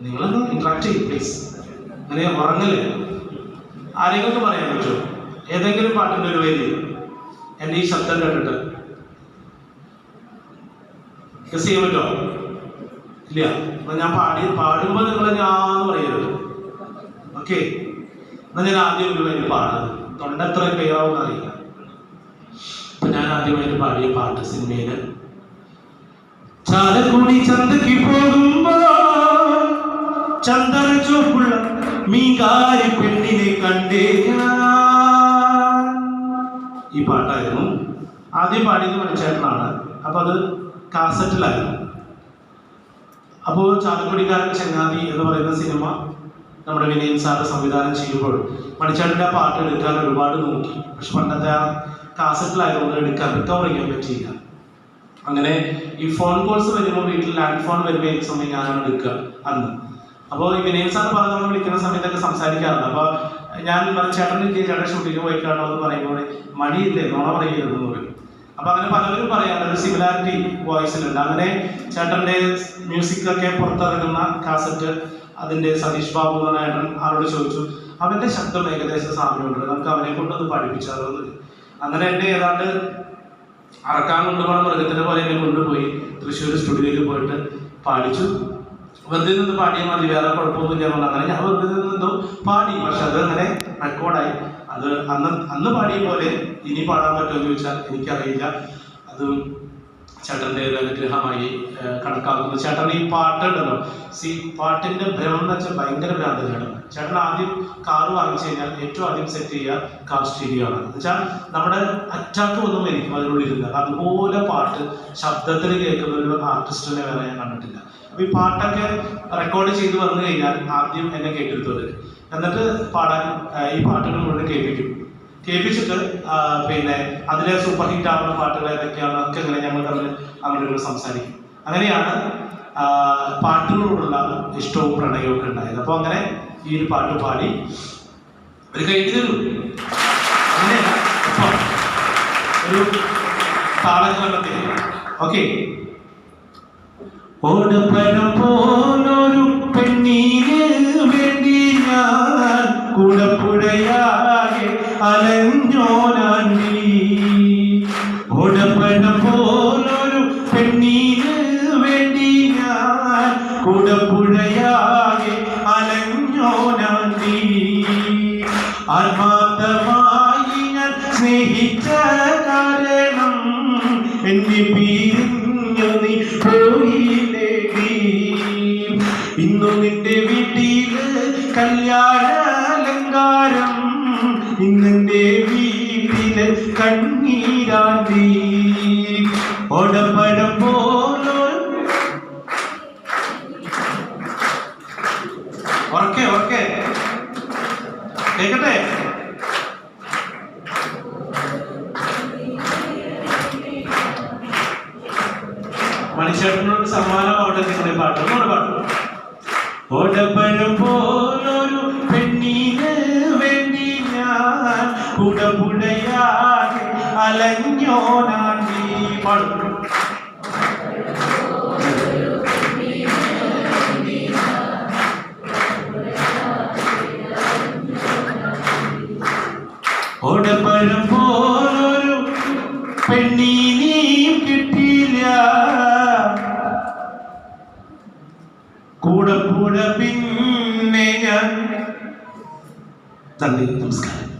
നിങ്ങളൊന്ന് ഇന്ററാക്ട് ചെയ്യും പ്ലീസ് അങ്ങനെ ഉറങ്ങൽ ആരെങ്കിലും പറയാൻ പറ്റുമോ? ഏതെങ്കിലും പാട്ടിന്റെ ഒരു വരി. എന്റെ ഈ ശബ്ദം കേട്ടിട്ട്. ഗസ് ചെയ്യാൻ പറ്റുമോ? ഇല്ല. അപ്പൊ ഞാൻ പാടി പാടുമ്പോൾ നിങ്ങൾ ഞാന്ന് പറയരുത്. ഓക്കെ എന്നാ ഞാൻ ആദ്യം ഒരു വരി പാടാം തൊണ്ട എത്ര ആവുമെന്ന് അറിയില്ല. അപ്പൊ ഞാൻ ആദ്യമായിട്ട് പാടിയ പാട്ട് സിനിമയിൽ. ചാലക്കുടി ചന്തയ്ക്ക് പോകുമ്പോ ചന്ദന ചോപ്പുള്ള മീങ്കാരി പെണ്ണിനെ കണ്ടേ. ഈ പാട്ടായിരുന്നു. ആദ്യം പാടിയത് മണിച്ചേട്ടനാണ്. അപ്പൊ അത് കാസറ്റിലായിരുന്നു. അപ്പോൾ ചാലക്കുടിക്കാരൻ ചങ്ങാതി എന്ന് പറയുന്ന സിനിമ നമ്മുടെ വിനയൻ സാറ് സംവിധാനം ചെയ്യുമ്പോൾ മണിച്ചേട്ടന്റെ ആ പാട്ട് എടുക്കാൻ ഒരുപാട് നോക്കി. പക്ഷെ പണ്ടത്തെ ആ കാസറ്റിലായതുകൊണ്ട് എടുക്കാൻ റിക്കവർ ചെയ്യാൻ പറ്റിയില്ല. അങ്ങനെ ഈ ഫോൺ കോൾസ് വരുമ്പോൾ വീട്ടിൽ ലാൻഡ് ഫോൺ വരുമ്പോൾ ഈ സമയം ഞാനാണ് എടുക്കുക അന്ന്. അപ്പോൾ ഈ സാർ പറഞ്ഞു നമ്മൾ വിളിക്കുന്ന സമയത്തൊക്കെ സംസാരിക്കാറുണ്ട്. അപ്പോൾ ഞാൻ ചേട്ടൻ ചേട്ടൻ ഷൂട്ടിങ് പോയി കാണോ എന്ന് പറയുമ്പോൾ മടിയില്ലേ? നോണ പറയരുതെന്ന് പറയും അപ്പൊ അങ്ങനെ പലവരും പറയാറുണ്ട്. സിമിലാരിറ്റി വോയിസിലുണ്ട് അങ്ങനെ ചേട്ടന്റെ മ്യൂസിക് ഒക്കെ പുറത്തിറങ്ങുന്ന കാസറ്റ് അതിന്റെ സതീഷ് ബാബു എന്ന ഏട്ടൻ ആരോട് ചോദിച്ചു അവന്റെ ശബ്ദം ഏകദേശം സാമ്യമുണ്ട്. നമുക്ക് അവനെ കൊണ്ടൊന്ന് പഠിപ്പിച്ചാലോ? എന്ന്. അങ്ങനെ എന്നെ ഏതാണ്ട് അറക്കാൻ കൊണ്ടുപോകണം മൃഗത്തിനെ പോലെ എന്നെ കൊണ്ടുപോയി തൃശ്ശൂർ സ്റ്റുഡിയോയിൽ പോയിട്ട് പാടിച്ചു വെറുതെ നിന്ന് പാടിയാൽ മതി വേറെ കുഴപ്പമൊന്നുമില്ല ഇല്ല. അങ്ങനെ ഞാൻ വെറുതെ നിന്ന് പാടി. പക്ഷെ അത് അങ്ങനെ റെക്കോർഡായി. അത് അന്ന് അന്ന് പാടിയ പോലെ ഇനി പാടാൻ പറ്റുമോ എന്ന് ചോദിച്ചാൽ എനിക്കറിയില്ല. അത് ചേട്ടന്റെ ഒരു അനുഗ്രഹമായി കണക്കാക്കുന്നു. ചേട്ടൻ ഈ പാട്ടുണ്ടല്ലോ. സി പാട്ടിന്റെ ഭ്രമം എന്ന് വെച്ചാൽ ഭയങ്കര ഭ്രാന്ത് ചേട്ടൻ ചേട്ടൻ ആദ്യം കാറ് വാങ്ങിച്ചു കഴിഞ്ഞാൽ ഏറ്റവും ആദ്യം സെറ്റ് ചെയ്യുക കാർ സ്റ്റീരിയോ ആണ്. വെച്ചാൽ നമ്മുടെ അറ്റാക്ക് ഒന്നും മരിക്കും അതിനുള്ളിൽ ഇരുന്നത് അതുപോലെ പാട്ട് ശബ്ദത്തിൽ കേൾക്കുന്ന ഒരു ആർട്ടിസ്റ്റിനെ വേറെ ഞാൻ കണ്ടിട്ടില്ല. അപ്പൊ ഈ പാട്ടൊക്കെ റെക്കോർഡ് ചെയ്ത് വന്നു കഴിഞ്ഞാൽ ആദ്യം എന്നെ കേട്ടെടുത്തത് എന്നിട്ട് പാടാൻ ഈ പാട്ടുകൾ മുഴുവൻ കേൾപ്പിക്കും. കേൾപ്പിച്ചിട്ട് പിന്നെ അതിലെ സൂപ്പർ ഹിറ്റ് ആവുന്ന പാട്ടുകൾ ഏതൊക്കെയാണ് ഒക്കെ ഇങ്ങനെ ഞങ്ങൾ തമ്മിൽ അവരോട് സംസാരിക്കും. അങ്ങനെയാണ് പാട്ടുകളോടുള്ള ഇഷ്ടവും പ്രണയവും ഒക്കെ ഉണ്ടായത്. അപ്പോൾ അങ്ങനെ ഈ ഒരു പാട്ട് പാടി. ഒരു കഴിഞ്ഞു ഒരു താളക്രമത്തിൽ ഓക്കെ. പോലൊരു പെണ്ണീന് വേണ്ടി ഞാൻ കുടപ്പുഴയാകെ അലഞ്ഞോനാണ്ടി ഓടപ്പഴം പോലൊരു പെണ്ണീന് വേണ്ടി ഞാൻ കുടപ്പുഴയാകെ അലഞ്ഞോനാണ്ടി ആത്മാർത്ഥമായി ഞാൻ സ്നേഹിച്ച കാരണം എന്നെ പിരിഞ്ഞു നീ പോയില്ലേടി. ഇന്നു നിന്റെ വീട്ടിൽ കല്യാണ കണ്ണീരാണ്ടി ഒടപ്പഴം പോലോ. ഉറക്കെ ഉറക്കെ. കേക്കട്ടെ? മനുഷ്യനോട് സമ്മാനമാവട്ടെ നിങ്ങളുടെ പാട്ട്. പാട്ട്. ഓടപ്പഴം പോലൊരു പെണ്ണീന് കുടപുഴയാകെ അലഞ്ഞോനാണ്ടി പാടും ഓടപ്പഴം പോലൊരു പെണ്ണീനെയും കിട്ടിയില്ല. കൂടെ കൂടെ പിന്നെ ഞാൻ. നന്ദി നമസ്കാരം.